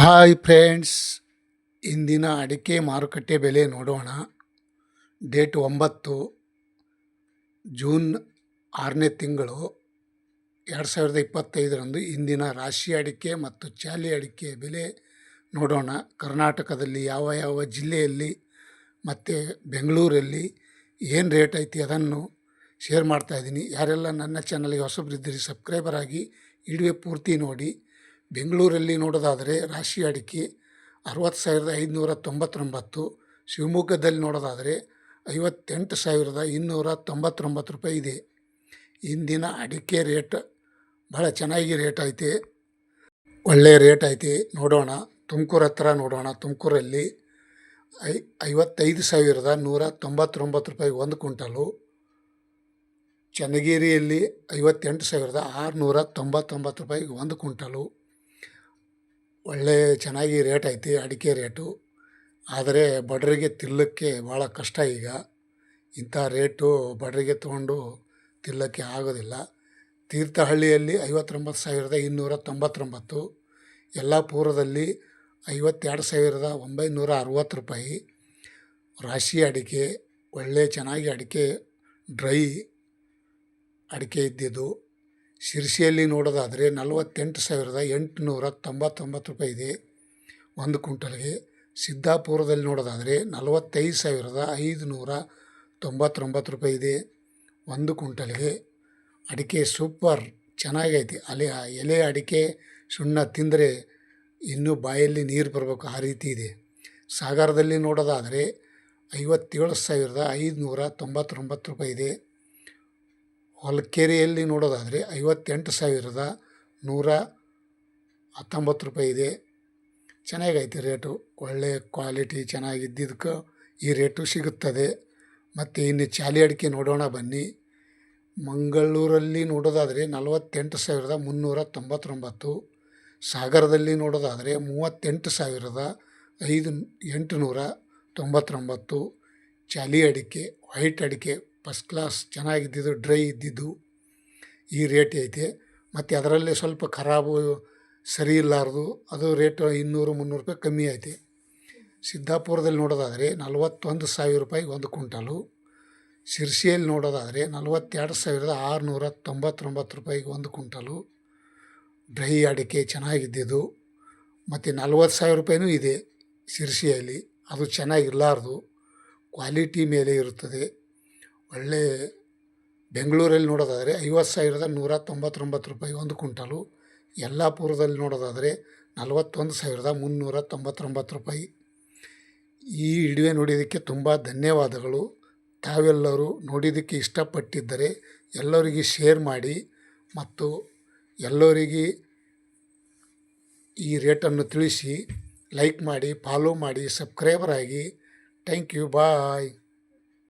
Hi friends, ಇಂದಿನ ಅಡಿಕೆ ಮಾರುಕಟ್ಟೆ ಬೆಲೆ ನೋಡೋಣ. ಡೇಟ್ ಒಂಬತ್ತು, ಜೂನ್ ಆರನೇ ತಿಂಗಳು ಎರಡು ಸಾವಿರದ ಇಪ್ಪತ್ತೈದರಂದು ಇಂದಿನ ರಾಶಿ ಅಡಿಕೆ ಮತ್ತು ಚಾಲಿ ಅಡಿಕೆ ಬೆಲೆ ನೋಡೋಣ. ಕರ್ನಾಟಕದಲ್ಲಿ ಯಾವ ಯಾವ ಜಿಲ್ಲೆಯಲ್ಲಿ ಮತ್ತು ಬೆಂಗಳೂರಲ್ಲಿ ಏನು ರೇಟ್ ಐತಿ ಅದನ್ನು ಶೇರ್ ಮಾಡ್ತಾಯಿದ್ದೀನಿ ಯಾರೆಲ್ಲ ನನ್ನ ಚಾನಲ್ಗೆ ಹೊಸಬ್ರಿದ್ದೀರಿ ಸಬ್ಸ್ಕ್ರೈಬರ್ ಆಗಿ ಇಡುವೆ ಪೂರ್ತಿ ನೋಡಿ. ಬೆಂಗಳೂರಲ್ಲಿ ನೋಡೋದಾದರೆ ರಾಶಿ ಅಡಿಕೆ ಅರವತ್ತು ಸಾವಿರದ ಐದುನೂರ ತೊಂಬತ್ತೊಂಬತ್ತು, ಶಿವಮೊಗ್ಗದಲ್ಲಿ ನೋಡೋದಾದರೆ ಐವತ್ತೆಂಟು ಸಾವಿರದ ಇನ್ನೂರ ತೊಂಬತ್ತೊಂಬತ್ತು ರೂಪಾಯಿ ಇದೆ. ಇಂದಿನ ಅಡಿಕೆ ರೇಟ್ ಭಾಳ ಚೆನ್ನಾಗಿ ರೇಟ್ ಐತೆ. ಒಳ್ಳೆಯ ರೇಟ್ ಐತೆ. ನೋಡೋಣ. ತುಮಕೂರು ಹತ್ರ ನೋಡೋಣ. ತುಮಕೂರಲ್ಲಿ ಐ, ಐವತ್ತೈದು ಸಾವಿರದ ನೂರ ತೊಂಬತ್ತೊಂಬತ್ತು ರೂಪಾಯಿ ಒಂದು ಕ್ವಿಂಟಲು. ಚನ್ನಗಿರಿಯಲ್ಲಿ ಐವತ್ತೆಂಟು ಸಾವಿರದ ಆರುನೂರ ತೊಂಬತ್ತೊಂಬತ್ತು ರೂಪಾಯಿಗೆ ಒಂದು ಕ್ವಿಂಟಲು. ಒಳ್ಳೆ ಚೆನ್ನಾಗಿ ರೇಟ್ ಐತಿ, ಅಡಿಕೆ ರೇಟು. ಆದರೆ ಬಡರಿಗೆ ತಿನ್ನಲಿಕ್ಕೆ ಭಾಳ ಕಷ್ಟ ಈಗ. ಇಂಥ ರೇಟು ಬಡರಿಗೆ ತೊಗೊಂಡು ತಿನ್ನಲಿಕ್ಕೆ ಆಗೋದಿಲ್ಲ. ತೀರ್ಥಹಳ್ಳಿಯಲ್ಲಿ ಐವತ್ತೊಂಬತ್ತು ಸಾವಿರದ ಇನ್ನೂರ ತೊಂಬತ್ತೊಂಬತ್ತು ಯಲ್ಲಾಪುರದಲ್ಲಿ ಐವತ್ತೆರಡು ಸಾವಿರದ ಒಂಬೈನೂರ ಅರವತ್ತು ರೂಪಾಯಿ. ರಾಶಿ ಅಡಿಕೆ, ಒಳ್ಳೆ ಚೆನ್ನಾಗಿ ಅಡಿಕೆ, ಡ್ರೈ ಅಡಿಕೆ ಇದ್ದಿದ್ದು. ಶಿರ್ಸಿಯಲ್ಲಿ ನೋಡೋದಾದರೆ ನಲವತ್ತೆಂಟು ಸಾವಿರದ ಎಂಟುನೂರ ತೊಂಬತ್ತೊಂಬತ್ತು ರೂಪಾಯಿ ಇದೆ. ಒಂದು ಕ್ವಿಂಟಲ್ಗೆ ಸಿದ್ದಾಪುರದಲ್ಲಿ ನೋಡೋದಾದರೆ ನಲವತ್ತೈದು ಸಾವಿರದ ಐದುನೂರ ತೊಂಬತ್ತೊಂಬತ್ತು ರೂಪಾಯಿ ಇದೆ. ಒಂದು ಕ್ವಿಂಟಲ್ಗೆ ಅಡಿಕೆ ಸೂಪರ್ ಚೆನ್ನಾಗೈತಿ. ಅಲೆ, ಎಲೆ ಅಡಿಕೆ ಸುಣ್ಣ ತಿಂದರೆ ಇನ್ನೂ ಬಾಯಲ್ಲಿ ನೀರು ಬರಬೇಕು ಆ ರೀತಿ ಇದೆ. ಸಾಗರದಲ್ಲಿ ನೋಡೋದಾದರೆ ಐವತ್ತೇಳು ಸಾವಿರದ ಐದುನೂರ ತೊಂಬತ್ತೊಂಬತ್ತು ರೂಪಾಯಿ ಇದೆ. ಹೊಲಕೆರೆಯಲ್ಲಿ ನೋಡೋದಾದರೆ ಐವತ್ತೆಂಟು ಸಾವಿರದ ನೂರ ಹತ್ತೊಂಬತ್ತು ರೂಪಾಯಿ ಇದೆ. ಚೆನ್ನಾಗೈತೆ ರೇಟು. ಒಳ್ಳೆಯ ಕ್ವಾಲಿಟಿ, ಚೆನ್ನಾಗಿದ್ದಿದ್ದಕ್ಕೆ ಈ ರೇಟು ಸಿಗುತ್ತದೆ. ಮತ್ತು ಇನ್ನು ಚಾಲಿ ಅಡಿಕೆ ನೋಡೋಣ ಬನ್ನಿ. ಮಂಗಳೂರಲ್ಲಿ ನೋಡೋದಾದರೆ ನಲವತ್ತೆಂಟು ಸಾವಿರದ ಮುನ್ನೂರ ತೊಂಬತ್ತೊಂಬತ್ತು. ಸಾಗರದಲ್ಲಿ ನೋಡೋದಾದರೆ ಮೂವತ್ತೆಂಟು ಸಾವಿರದ ಐದು ಎಂಟುನೂರ ತೊಂಬತ್ತೊಂಬತ್ತು. ಚಾಲಿ ಅಡಿಕೆ, ವೈಟ್ ಅಡಿಕೆ ಫಸ್ಟ್ ಕ್ಲಾಸ್ ಚೆನ್ನಾಗಿದ್ದಿದ್ದು, ಡ್ರೈ ಇದ್ದಿದ್ದು, ಈ ರೇಟ್ ಐತೆ. ಮತ್ತು ಅದರಲ್ಲಿ ಸ್ವಲ್ಪ ಖರಾಬು, ಸರಿ ಇಲ್ಲಾರ್ದು, ಅದು ರೇಟ್ ಇನ್ನೂರು, ಮುನ್ನೂರು ರೂಪಾಯಿ ಕಮ್ಮಿ ಐತೆ. ಸಿದ್ದಾಪುರದಲ್ಲಿ ನೋಡೋದಾದರೆ ನಲವತ್ತೊಂದು ಸಾವಿರ ರೂಪಾಯಿ ಒಂದು ಕ್ವಿಂಟಲು. ಶಿರ್ಸಿಯಲ್ಲಿ ನೋಡೋದಾದರೆ ನಲವತ್ತೆರಡು ಸಾವಿರದ ಆರುನೂರ ತೊಂಬತ್ತೊಂಬತ್ತು ರೂಪಾಯಿಗೆ ಒಂದು ಕ್ವಿಂಟಲು. ಡ್ರೈ ಅಡಿಕೆ ಚೆನ್ನಾಗಿದ್ದಿದ್ದು, ಮತ್ತು ನಲ್ವತ್ತು ಸಾವಿರ ರೂಪಾಯಿನೂ ಇದೆ ಶಿರ್ಸಿಯಲ್ಲಿ. ಅದು ಚೆನ್ನಾಗಿರಲಾರ್ದು ಕ್ವಾಲಿಟಿ ಮೇಲೆ ಇರುತ್ತದೆ. ಒಳ್ಳೆ ಬೆಂಗಳೂರಲ್ಲಿ ನೋಡೋದಾದರೆ ಐವತ್ತು ಸಾವಿರದ ನೂರ ತೊಂಬತ್ತೊಂಬತ್ತು ರೂಪಾಯಿ ಒಂದು ಕುಂಟಲು ಯಲ್ಲಾಪುರದಲ್ಲಿ ನೋಡೋದಾದರೆ ನಲವತ್ತೊಂದು ಸಾವಿರದ ಮುನ್ನೂರ ತೊಂಬತ್ತೊಂಬತ್ತು ರೂಪಾಯಿ. ಈ ವಿಡಿಯೋ ನೋಡಿದ್ದಕ್ಕೆ ತುಂಬ ಧನ್ಯವಾದಗಳು. ತಾವೆಲ್ಲರೂ ನೋಡಿದ್ದಕ್ಕೆ ಇಷ್ಟಪಟ್ಟಿದ್ದರೆ ಎಲ್ಲರಿಗೆ ಶೇರ್ ಮಾಡಿ ಮತ್ತು ಎಲ್ಲರಿಗೆ ಈ ರೇಟನ್ನು ತಿಳಿಸಿ, ಲೈಕ್ ಮಾಡಿ, ಫಾಲೋ ಮಾಡಿ, ಸಬ್ಸ್ಕ್ರೈಬರ್ ಆಗಿ. Thank you, bye.